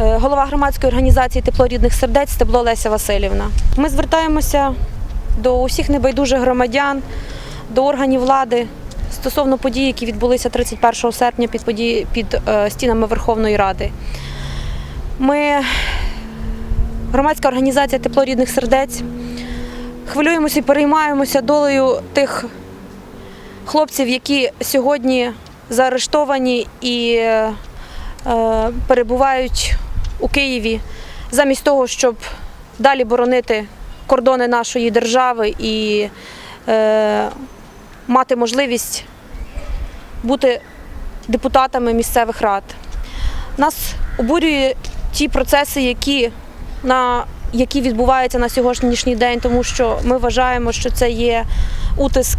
Е, голова громадської організації Тепло рідних сердець Стебло Леся Васильівна. Ми звертаємося до усіх небайдужих громадян, до органів влади стосовно подій, які відбулися 31 серпня під, події, під е, стінами Верховної Ради. Ми, громадська організація Тепло рідних сердець, хвилюємося і переймаємося долею тих хлопців, які сьогодні заарештовані і е, перебувають у Києві замість того, щоб далі боронити кордони нашої держави і е, мати можливість бути депутатами місцевих рад. Нас обурює ті процеси, які, на, які відбуваються на сьогоднішній день, тому що ми вважаємо, що це є утиск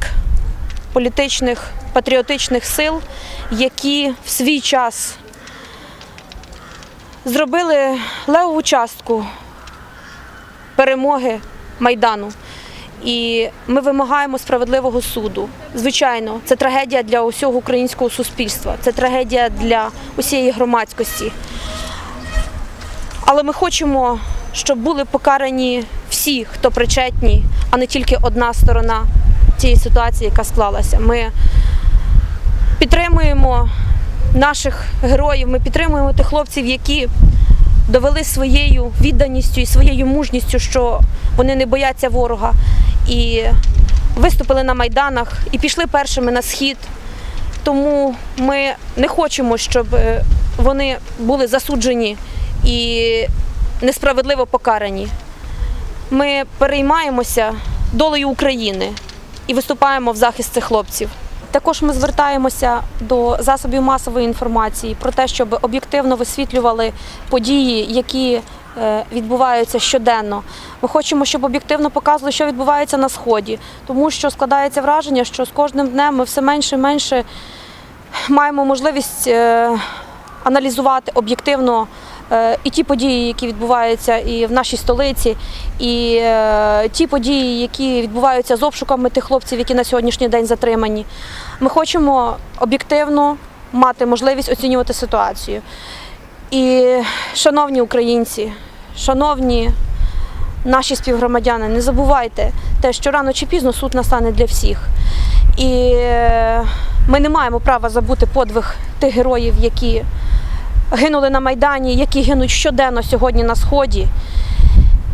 політичних патріотичних сил, які в свій час зробили левову частку перемоги Майдану. І ми вимагаємо справедливого суду. Звичайно, це трагедія для усього українського суспільства, це трагедія для усієї громадськості. Але ми хочемо, щоб були покарані всі, хто причетні, а не тільки одна сторона цієї ситуації, яка склалася. Ми підтримуємо наших героїв, ми підтримуємо тих хлопців, які довели своєю відданістю і своєю мужністю, що вони не бояться ворога, і виступили на майданах і пішли першими на схід. Тому ми не хочемо, щоб е, вони були засуджені і несправедливо покарані. Ми переймаємося долею України і виступаємо в захист цих хлопців. Також ми звертаємося до засобів масової інформації про те, щоб об'єктивно висвітлювали події, які е, відбуваються щоденно. Ми хочемо, щоб об'єктивно показували, що відбувається на сході, тому що складається враження, що з кожним днем ми все менше і менше маємо можливість е, аналізувати об'єктивно і ті події, які відбуваються і в нашій столиці, і е, ті події, які відбуваються з обшуками тих хлопців, які на сьогоднішній день затримані. Ми хочемо об'єктивно мати можливість оцінювати ситуацію. І, шановні українці, шановні наші співгромадяни, не забувайте те, що рано чи пізно суд настане для всіх. І е, ми не маємо права забути подвиг тих героїв, які гинули на Майдані, які гинуть щоденно сьогодні на Сході.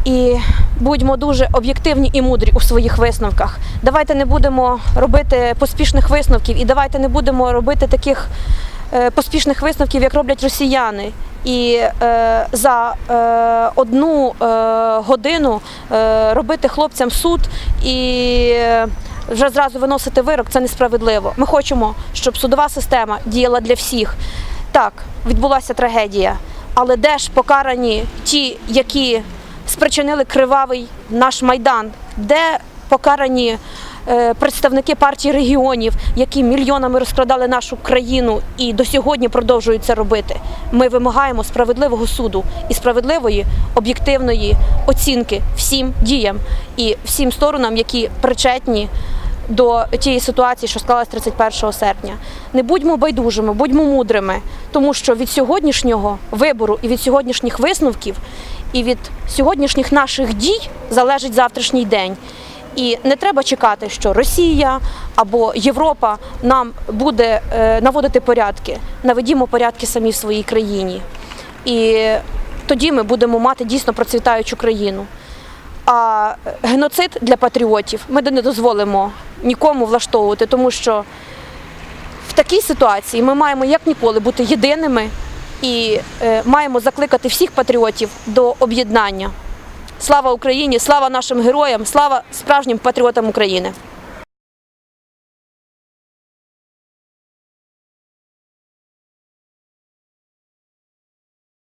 І будьмо дуже об'єктивні і мудрі у своїх висновках. Давайте не будемо робити поспішних висновків і давайте не будемо робити таких е, поспішних висновків, як роблять росіяни. І е, за е, одну е, годину е, робити хлопцям суд і е, вже зразу виносити вирок це несправедливо. Ми хочемо, щоб судова система діяла для всіх. Так, відбулася трагедія, але де ж покарані ті, які спричинили кривавий наш майдан? Де покарані е, представники партії регіонів, які мільйонами розкрадали нашу країну і до сьогодні продовжують це робити? Ми вимагаємо справедливого суду і справедливої об'єктивної оцінки всім діям і всім сторонам, які причетні до тієї ситуації, що склалась 31 серпня. Не будьмо байдужими, будьмо мудрими, тому що від сьогоднішнього вибору і від сьогоднішніх висновків, і від сьогоднішніх наших дій залежить завтрашній день. І не треба чекати, що Росія або Європа нам буде е, наводити порядки. Наведімо порядки самі в своїй країні. І тоді ми будемо мати дійсно процвітаючу країну. А геноцид для патріотів ми не дозволимо нікому влаштовувати, тому що в такій ситуації ми маємо як ніколи бути єдиними і е, маємо закликати всіх патріотів до об'єднання. Слава Україні! Слава нашим героям! Слава справжнім патріотам України!